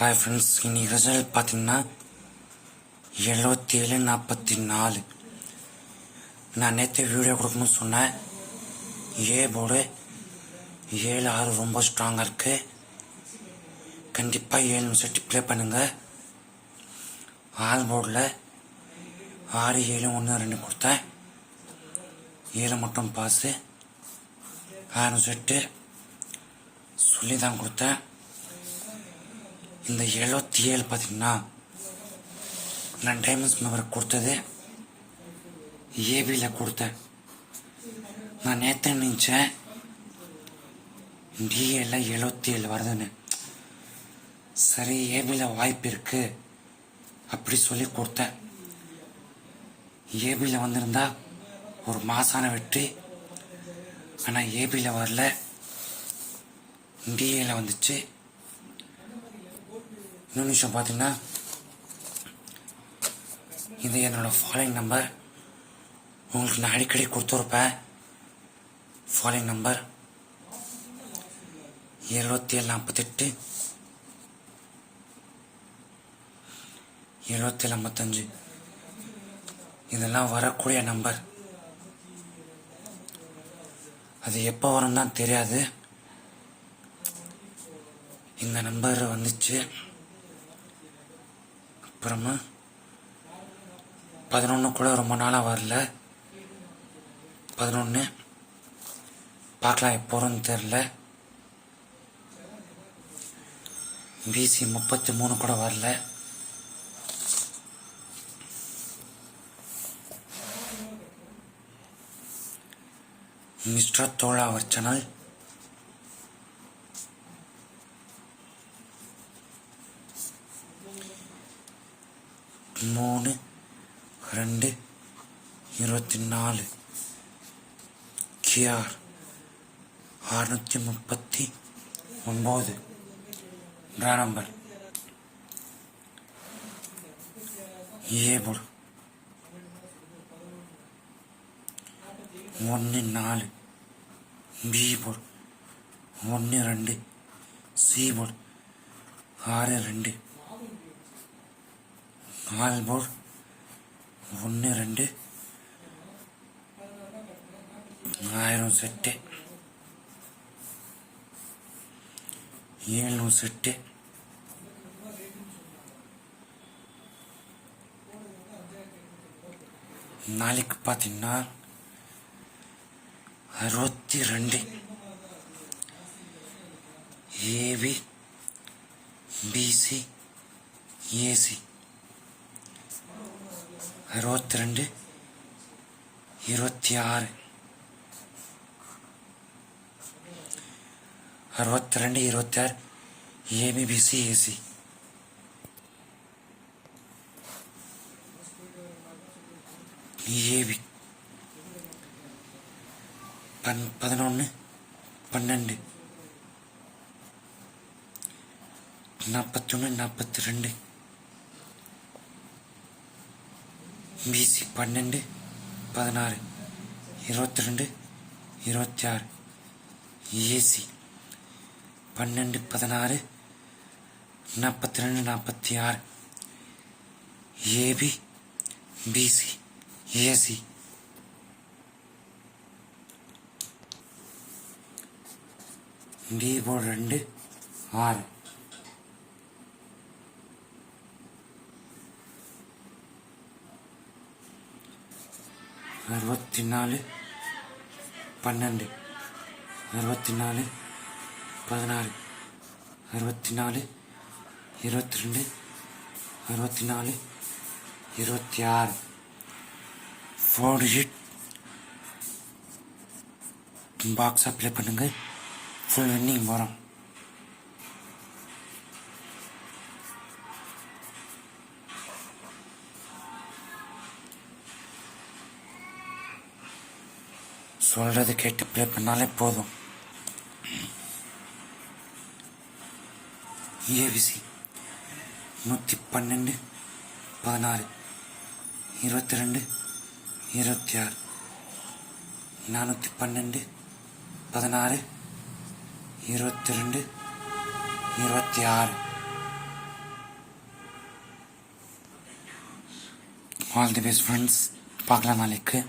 Hi friends இன்னைக்கு result பார்த்தீங்கன்னா எழுபத்தி ஏழு நாற்பத்தி நாலு நான் நேற்று வீடியோ கொடுக்கணும்னு சொன்னேன். ஏ போர்டு ஏழு ஆறு ரொம்ப ஸ்ட்ராங்காக இருக்குது கண்டிப்பாக ஏழு நிமிஷம் ப்ளே பண்ணுங்கள் ஆறு போர்டில் ஆறு ஏழு ஒன்று ரெண்டு கொடுத்தேன். ஏழு மட்டும் பாஸு ஆறு செட்டு சொல்லி தான் கொடுத்தேன். இந்த எழுபத்தி ஏழு பார்த்தீங்கன்னா நான் டைமண்ட்ஸ் நம்பர் கொடுத்தது. ஏபியில் கொடுத்தேன் நான் நேற்று நினச்சேன் டிஏல எழுபத்தி ஏழு வருதுன்னு. சரி ஏபியில் வாய்ப்பு இருக்கு. அப்படி சொல்லி கொடுத்தேன். ஏபியில் வந்திருந்தா ஒரு மாசான வெற்றி ஆனால் ஏபியில் வரல. டிஏல வந்துச்சு. இன்னொரு விஷயம் பார்த்தீங்கன்னா இது என்னோட ஃபாலோயிங் நம்பர் உங்களுக்கு நான் அடிக்கடி கொடுத்துருப்பேன். ஃபாலோயிங் நம்பர் எழுபத்தி ஏழு நாற்பத்தெட்டு. எழுபத்தி ஏழு ஐம்பத்தஞ்சு இதெல்லாம் வரக்கூடிய நம்பர் அது எப்போ வரும் தான் தெரியாது. இந்த நம்பர் வந்துச்சு. அப்புறமா பதினொன்று கூட ரொம்ப நாளாக வரல. பதினொன்று பார்க்கலாம் எப்போ தெரில பிசி முப்பத்தி மூணு கூட வரல. மிஸ்டர் தோழா அவர் சேனல் மூணு ரெண்டு இருபத்தி நாலு கியார் அறுநூற்றி முப்பத்தி ஒம்பது ட்ரா நம்பர். ஏபுல். ஒன்று நாலு. பீபுர் ஒன்று ரெண்டு. சீபுல். ஆறு ரெண்டு. நாலு போர்டு ஒன்று ரெண்டு. ஆயிரம் செட்டு. ஏழ்நூறு செட்டு. நாளைக்கு பார்த்தீங்கன்னா அறுபத்தி ரெண்டு. ஏவி பிசி ஏசி இருபத்தி ரெண்டு இருபத்தி ஆறு அறுபத்தி ரெண்டு இருபத்தி ஆறு ஏபிபிசி ஏசி ஏவி பன் பதினொன்று பன்னெண்டு நாற்பத்தொன்று நாற்பத்தி ரெண்டு பிசி பன்னெண்டு பதினாறு இருபத்தி ரெண்டு இருபத்தி ஆறு ஏசி பன்னெண்டு பதினாறு நாற்பத்தி ரெண்டு நாற்பத்தி ஆறு AB BC AC D board ரெண்டு ஆறு. அறுபத்தி நாலு பன்னெண்டு. அறுபத்தி நாலு பதினாறு. அறுபத்தி நாலு இருபத்தி ரெண்டு அறுபத்தி நாலு இருபத்தி ஆறு ஃபோர் டிஜிட் பாக்ஸ் அப்ளை பண்ணுங்கள் ஃபுல் வின்னிங் வரும். சொல்கிறது கேட்டு ப்ளே பண்ணாலே போதும். ஏவிசி நூற்றி பன்னெண்டு பதினாறு இருபத்தி ரெண்டு இருபத்தி ஆறு நானூற்றி பன்னெண்டு பதினாறு இருபத்தி ரெண்டு இருபத்தி ஆறு. ஆல் தி பெஸ்ட் ஃப்ரெண்ட்ஸ் பார்க்கலாம் நாளைக்கு.